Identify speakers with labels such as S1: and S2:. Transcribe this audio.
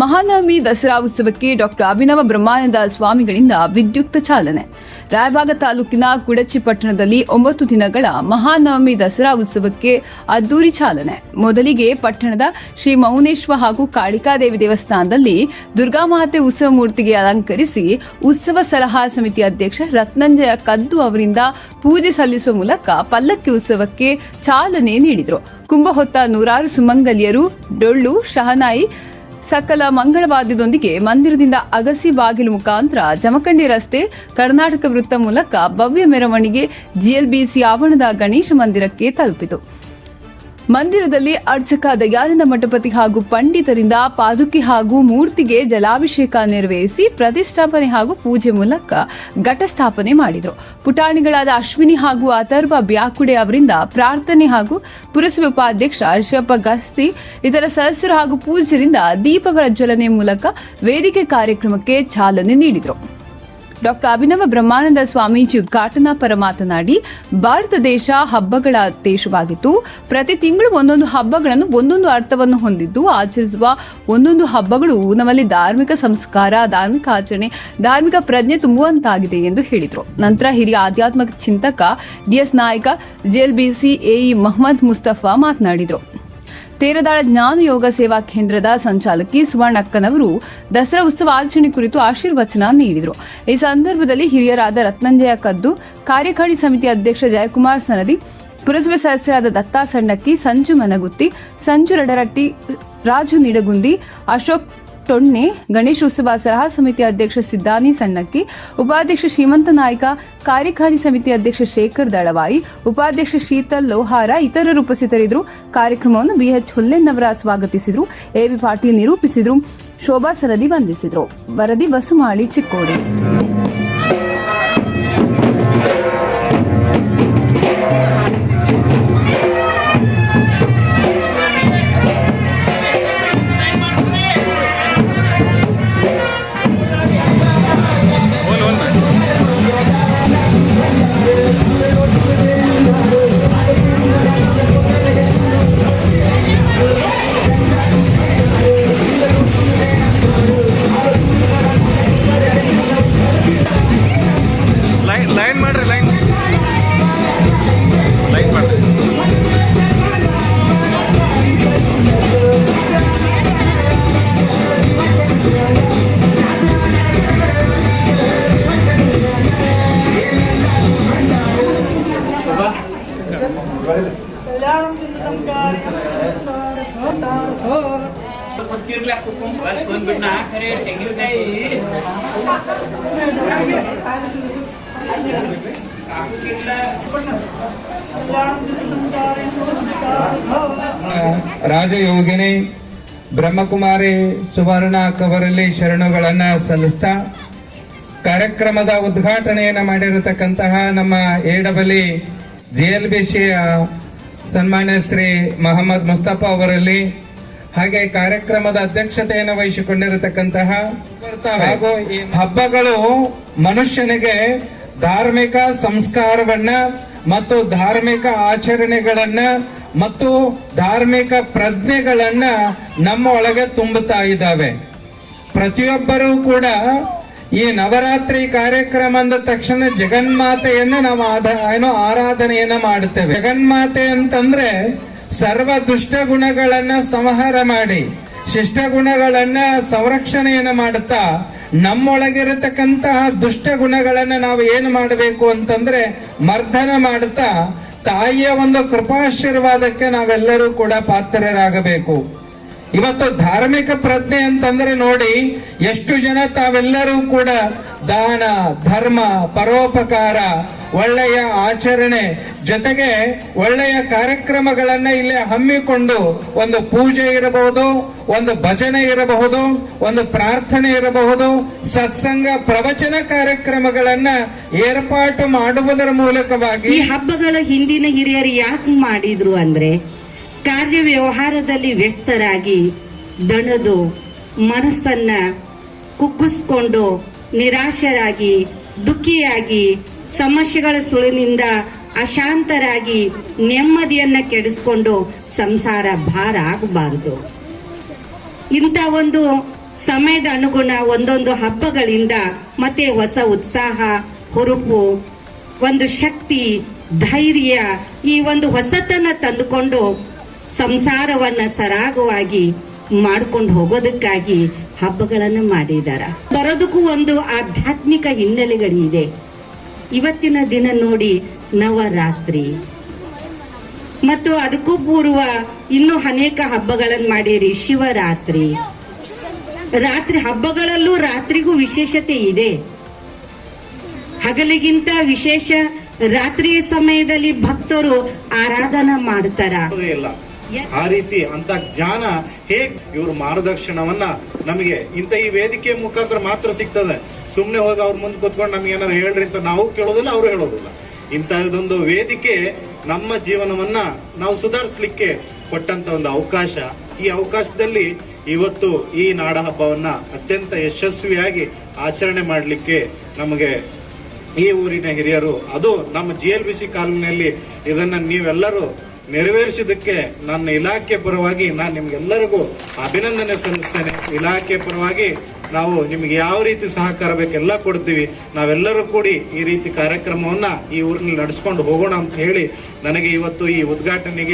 S1: ಮಹಾನವಮಿ ದಸರಾ ಉತ್ಸವಕ್ಕೆ ಡಾಕ್ಟರ್ ಅಭಿನವ ಬ್ರಹ್ಮಾನಂದ ಸ್ವಾಮಿಗಳಿಂದ ವಿದ್ಯುಕ್ತ ಚಾಲನೆ. ರಾಯಭಾಗ ತಾಲೂಕಿನ ಕುಡಚಿ ಪಟ್ಟಣದಲ್ಲಿ ಒಂಬತ್ತು ದಿನಗಳ ಮಹಾನವಮಿ ದಸರಾ ಉತ್ಸವಕ್ಕೆ ಅದ್ದೂರಿ ಚಾಲನೆ. ಮೊದಲಿಗೆ ಪಟ್ಟಣದ ಶ್ರೀ ಮೌನೇಶ್ವ ಹಾಗೂ ಕಾಳಿಕಾದೇವಿ ದೇವಸ್ಥಾನದಲ್ಲಿ ದುರ್ಗಾಮಾತೆ ಉತ್ಸವ ಮೂರ್ತಿಗೆ ಅಲಂಕರಿಸಿ ಉತ್ಸವ ಸಲಹಾ ಸಮಿತಿ ಅಧ್ಯಕ್ಷ ರತ್ನಂಜಯ ಕದ್ದು ಅವರಿಂದ ಪೂಜೆ ಸಲ್ಲಿಸುವ ಮೂಲಕ ಪಲ್ಲಕ್ಕಿ ಉತ್ಸವಕ್ಕೆ ಚಾಲನೆ ನೀಡಿದರು. ಕುಂಭ ಹೊತ್ತ ನೂರಾರು ಸುಮಂಗಲಿಯರು, ಡೊಳ್ಳು, ಶಹನಾಯಿ ಸಕಲ ಮಂಗಳವಾದ್ಯದೊಂದಿಗೆ ಮಂದಿರದಿಂದ ಅಗಸಿ ಬಾಗಿಲು ಮುಖಾಂತರ ಜಮಖಂಡಿ ರಸ್ತೆ, ಕರ್ನಾಟಕ ವೃತ್ತ ಮೂಲಕ ಭವ್ಯ ಮೆರವಣಿಗೆ ಜಿಎಲ್ಬಿಸಿ ಆವರಣದ ಗಣೇಶ ಮಂದಿರಕ್ಕೆ ತಲುಪಿತು. ಮಂದಿರದಲ್ಲಿ ಅರ್ಚಕ ದಯಾನಂದ ಮಠಪತಿ ಹಾಗೂ ಪಂಡಿತರಿಂದ ಪಾದುಕೆ ಹಾಗೂ ಮೂರ್ತಿಗೆ ಜಲಾಭಿಷೇಕ ನೆರವೇರಿಸಿ ಪ್ರತಿಷ್ಠಾಪನೆ ಹಾಗೂ ಪೂಜೆ ಮೂಲಕ ಘಟಸ್ಥಾಪನೆ ಮಾಡಿದರು. ಪುಟಾಣಿಗಳಾದ ಅಶ್ವಿನಿ ಹಾಗೂ ಅಥರ್ವ ಬ್ಯಾಕುಡೆ ಅವರಿಂದ ಪ್ರಾರ್ಥನೆ ಹಾಗೂ ಪುರಸಭೆ ಉಪಾಧ್ಯಕ್ಷ ಹರ್ಷಪ್ಪ ಗಸ್ತಿ, ಇತರ ಸದಸ್ಯರು ಹಾಗೂ ಪೂಜ್ಯರಿಂದ ದೀಪ ಪ್ರಜ್ವಲನೆ ಮೂಲಕ ವೇದಿಕೆ ಕಾರ್ಯಕ್ರಮಕ್ಕೆ ಚಾಲನೆ ನೀಡಿದರು. ಡಾಕ್ಟರ್ ಅಭಿನವ ಬ್ರಹ್ಮಾನಂದ ಸ್ವಾಮೀಜಿ ಉದ್ಘಾಟನಾ ಪರ ಮಾತನಾಡಿ, ಭಾರತ ದೇಶ ಹಬ್ಬಗಳ ದೇಶವಾಗಿತ್ತು ಪ್ರತಿ ತಿಂಗಳು ಒಂದೊಂದು ಹಬ್ಬಗಳನ್ನು ಒಂದೊಂದು ಅರ್ಥವನ್ನು ಹೊಂದಿದ್ದು, ಆಚರಿಸುವ ಒಂದೊಂದು ಹಬ್ಬಗಳು ನಮ್ಮಲ್ಲಿ ಧಾರ್ಮಿಕ ಸಂಸ್ಕಾರ, ಧಾರ್ಮಿಕ ಆಚರಣೆ, ಧಾರ್ಮಿಕ ಪ್ರಜ್ಞೆ ತುಂಬುವಂತಾಗಿದೆ ಎಂದು ಹೇಳಿದರು. ನಂತರ ಹಿರಿಯ ಆಧ್ಯಾತ್ಮಿಕ ಚಿಂತಕ ಡಿಎಸ್ ನಾಯಕ ಜೆಎಲ್ಬಿಸಿ ಎಇ ಮೊಹಮ್ಮದ್ ಮುಸ್ತಫಾ ಮಾತನಾಡಿದರು. ತೇರದಾಳ ಜ್ಞಾನ ಯೋಗ ಸೇವಾ ಕೇಂದ್ರದ ಸಂಚಾಲಕಿ ಸುವರ್ಣಕ್ಕನವರು ದಸರಾ ಉತ್ಸವ ಆಚರಣೆ ಕುರಿತು ಆಶೀರ್ವಚನ ನೀಡಿದರು. ಈ ಸಂದರ್ಭದಲ್ಲಿ ಹಿರಿಯರಾದ ರತ್ನಂಜಯ ಕದ್ದು, ಕಾರ್ಯಕಾರಿ ಸಮಿತಿ ಅಧ್ಯಕ್ಷ ಜಯಕುಮಾರ್ ಸನದಿ, ಪುರಸಭೆ ಸದಸ್ಯರಾದ ದತ್ತಾ ಸಣ್ಣಕ್ಕಿ ಸಂಜು ಮನಗುತ್ತಿ, ಸಂಜು ರಡರಟ್ಟಿ, ರಾಜು ನಿಡಗುಂದಿ, ಅಶೋಕ್ ಟೊಣ್ಣೆ ಗಣೇಶೋತ್ಸವ ಸಲಹಾ ಸಮಿತಿ ಅಧ್ಯಕ್ಷ ಸಿದ್ದಾನಿ ಸಣ್ಣಕ್ಕಿ, ಉಪಾಧ್ಯಕ್ಷ ಶ್ರೀಮಂತ ನಾಯ್ಕ, ಕಾರ್ಯಕಾರಿ ಸಮಿತಿ ಅಧ್ಯಕ್ಷ ಶೇಖರ್ ದಳವಾಯಿ, ಉಪಾಧ್ಯಕ್ಷ ಶೀತಲ್ ಲೋಹಾರ ಇತರರು ಉಪಸ್ಥಿತರಿದ್ದರು. ಕಾರ್ಯಕ್ರಮವನ್ನು ಬಿಎಚ್ ಹುಲ್ಲೆನ್ನವರ ಸ್ವಾಗತಿಸಿದರು. ಎಬಿ ಪಾಟೀಲ್ ನಿರೂಪಿಸಿದರು. ಶೋಭಾ ಸರದಿ ವಂದಿಸಿದರು. ವರದಿ ಬಸುಮಾಳಿ ಚಿಕ್ಕೋಡಿ.
S2: ರಾಜಯೋಗಿನಿ ಬ್ರಹ್ಮಕುಮಾರಿ ಸುವರ್ಣ ಕವರಲ್ಲಿ ಶರಣುಗಳನ್ನ ಸಲ್ಲಿಸ್ತಾ, ಕಾರ್ಯಕ್ರಮದ ಉದ್ಘಾಟನೆಯನ್ನು ಮಾಡಿರತಕ್ಕಂತಹ ನಮ್ಮ ಏಡಬಲಿ ಜಿ ಎಲ್ ಬಿ ಸಿಯ ಸನ್ಮಾನ್ಯ ಶ್ರೀ ಮೊಹಮ್ಮದ್ ಮುಸ್ತಫಾ ಅವರಲ್ಲಿ ಹಾಗೆ ಕಾರ್ಯಕ್ರಮದ ಅಧ್ಯಕ್ಷತೆಯನ್ನು ವಹಿಸಿಕೊಂಡಿರತಕ್ಕಂತಹ ಹಾಗೂ ಈ ಹಬ್ಬಗಳು ಮನುಷ್ಯನಿಗೆ ಧಾರ್ಮಿಕ ಸಂಸ್ಕಾರವನ್ನ ಮತ್ತು ಧಾರ್ಮಿಕ ಆಚರಣೆಗಳನ್ನ ಮತ್ತು ಧಾರ್ಮಿಕ ಪ್ರಜ್ಞೆಗಳನ್ನ ನಮ್ಮ ಒಳಗೆ ತುಂಬುತ್ತಾ ಇದ್ದಾವೆ. ಪ್ರತಿಯೊಬ್ಬರೂ ಕೂಡ ಈ ನವರಾತ್ರಿ ಕಾರ್ಯಕ್ರಮ ಅಂದ ತಕ್ಷಣ ಜಗನ್ಮಾತೆಯನ್ನ ನಾವು ಆಧ ಏನೋ ಆರಾಧನೆಯನ್ನ ಮಾಡುತ್ತೇವೆ. ಜಗನ್ಮಾತೆ ಅಂತಂದ್ರೆ ಸರ್ವ ದುಷ್ಟ ಗುಣಗಳನ್ನ ಸಂಹಾರ ಮಾಡಿ, ಶಿಷ್ಟ ಗುಣಗಳನ್ನ ಸಂರಕ್ಷಣೆಯನ್ನ ಮಾಡುತ್ತಾ, ನಮ್ಮೊಳಗಿರತಕ್ಕಂತಹ ದುಷ್ಟ ಗುಣಗಳನ್ನ ನಾವು ಏನು ಮಾಡಬೇಕು ಅಂತಂದ್ರೆ ಮರ್ದನ ಮಾಡುತ್ತಾ, ತಾಯಿಯ ಒಂದು ಕೃಪಾಶೀರ್ವಾದಕ್ಕೆ ನಾವೆಲ್ಲರೂ ಕೂಡ ಪಾತ್ರರಾಗಬೇಕು. ಇವತ್ತು ಧಾರ್ಮಿಕ ಪ್ರಜ್ಞೆ ಅಂತಂದ್ರೆ ನೋಡಿ ಎಷ್ಟು ಜನ ತಾವೆಲ್ಲರೂ ಕೂಡ ದಾನ, ಧರ್ಮ, ಪರೋಪಕಾರ, ಒಳ್ಳೆಯ ಆಚರಣೆ ಜೊತೆಗೆ ಒಳ್ಳೆಯ ಕಾರ್ಯಕ್ರಮಗಳನ್ನ ಇಲ್ಲಿ ಹಮ್ಮಿಕೊಂಡು ಒಂದು ಪೂಜೆ ಇರಬಹುದು, ಒಂದು ಭಜನೆ ಇರಬಹುದು, ಒಂದು ಪ್ರಾರ್ಥನೆ ಇರಬಹುದು, ಸತ್ಸಂಗ ಪ್ರವಚನ ಕಾರ್ಯಕ್ರಮಗಳನ್ನ ಏರ್ಪಾಟು ಮಾಡುವುದರ ಮೂಲಕವಾಗಿ
S3: ಈ ಹಬ್ಬಗಳ ಹಿಂದಿನ ಹಿರಿಯರು ಯಾಕೆ ಮಾಡಿದ್ರು ಅಂದ್ರೆ ಕಾರ್ಯ ವ್ಯವಹಾರದಲ್ಲಿ ವ್ಯಸ್ತರಾಗಿ ದಣದು ಮನಸ್ಸನ್ನ ಕುಗ್ಗಿಸ್ಕೊಂಡು ನಿರಾಶರಾಗಿ, ದುಃಖಿಯಾಗಿ, ಸಮಸ್ಯೆಗಳ ಸುಳಿನಿಂದ ಅಶಾಂತರಾಗಿ ನೆಮ್ಮದಿಯನ್ನ ಕೆಡಿಸ್ಕೊಂಡು ಸಂಸಾರ ಭಾರ ಆಗಬಾರದು. ಇಂಥ ಒಂದು ಸಮಯದ ಅನುಗುಣ ಒಂದೊಂದು ಹಬ್ಬಗಳಿಂದ ಮತ್ತೆ ಹೊಸ ಉತ್ಸಾಹ, ಹುರುಪು, ಒಂದು ಶಕ್ತಿ, ಧೈರ್ಯ ಈ ಒಂದು ಹೊಸತನ್ನ ತಂದುಕೊಂಡು ಸಂಸಾರವನ್ನ ಸರಾಗವಾಗಿ ಮಾಡ್ಕೊಂಡು ಹೋಗೋದಕ್ಕಾಗಿ ಹಬ್ಬಗಳನ್ನು ಮಾಡಿದಾರ. ಬರೋದಕ್ಕೂ ಒಂದು ಆಧ್ಯಾತ್ಮಿಕ ಹಿನ್ನೆಲೆಗಳಿದೆ. ಇವತ್ತಿನ ದಿನ ನೋಡಿ ನವರಾತ್ರಿ. ಮತ್ತು ಅದಕ್ಕೂ ಪೂರ್ವ ಇನ್ನೂ ಅನೇಕ ಹಬ್ಬಗಳನ್ನು ಮಾಡಿರಿ ಶಿವರಾತ್ರಿ. ರಾತ್ರಿ ಹಬ್ಬಗಳಲ್ಲೂ ರಾತ್ರಿಗೂ ವಿಶೇಷತೆ ಇದೆ. ಹಗಲಿಗಿಂತ ವಿಶೇಷ ರಾತ್ರಿಯ ಸಮಯದಲ್ಲಿ ಭಕ್ತರು ಆರಾಧನಾ ಮಾಡ್ತಾರ.
S4: ಆ ರೀತಿ ಅಂತ ಜ್ಞಾನ ಹೇಗ್ ಇವ್ರ ಮಾರ್ಗದರ್ಶನವನ್ನ ನಮಗೆ ಇಂಥ ಈ ವೇದಿಕೆ ಮುಖಾಂತರ ಮಾತ್ರ ಸಿಗ್ತದೆ. ಸುಮ್ಮನೆ ಹೋಗಿ ಅವ್ರ ಮುಂದೆ ಕುತ್ಕೊಂಡು ನಮ್ಗೆ ಏನಾರು ಹೇಳ್ರಿ ಅಂತ ನಾವು ಕೇಳೋದಿಲ್ಲ, ಅವರು ಹೇಳೋದಿಲ್ಲ. ಇಂಥದೊಂದು ವೇದಿಕೆ ನಮ್ಮ ಜೀವನವನ್ನ ನಾವು ಸುಧಾರಿಸ್ಲಿಕ್ಕೆ ಕೊಟ್ಟಂತ ಒಂದು ಅವಕಾಶ. ಈ ಅವಕಾಶದಲ್ಲಿ ಇವತ್ತು ಈ ನಾಡ ಹಬ್ಬವನ್ನ ಅತ್ಯಂತ ಯಶಸ್ವಿಯಾಗಿ ಆಚರಣೆ ಮಾಡಲಿಕ್ಕೆ ನಮಗೆ ಈ ಊರಿನ ಹಿರಿಯರು, ಅದು ನಮ್ಮ ಜಿ ಎಲ್ ಬಿ ಸಿ ಕಾಲೋನಿಯಲ್ಲಿ ಇದನ್ನು ನೀವೆಲ್ಲರೂ ನೆರವೇರಿಸಿದ್ದಕ್ಕೆ ನನ್ನ ಇಲಾಖೆ ಪರವಾಗಿ ನಾನು ನಿಮ್ಗೆಲ್ಲರಿಗೂ ಅಭಿನಂದನೆ ಸಲ್ಲಿಸ್ತೇನೆ. ಇಲಾಖೆ ಪರವಾಗಿ ನಾವು ನಿಮಗೆ ಯಾವ ರೀತಿ ಸಹಕಾರ ಬೇಕೆಲ್ಲ ಕೊಡ್ತೀವಿ. ನಾವೆಲ್ಲರೂ ಕೂಡಿ ಈ ರೀತಿ ಕಾರ್ಯಕ್ರಮವನ್ನು ಈ ಊರಿನಲ್ಲಿ ನಡೆಸ್ಕೊಂಡು ಹೋಗೋಣ ಅಂತ ಹೇಳಿ ನನಗೆ ಇವತ್ತು ಈ ಉದ್ಘಾಟನೆಗೆ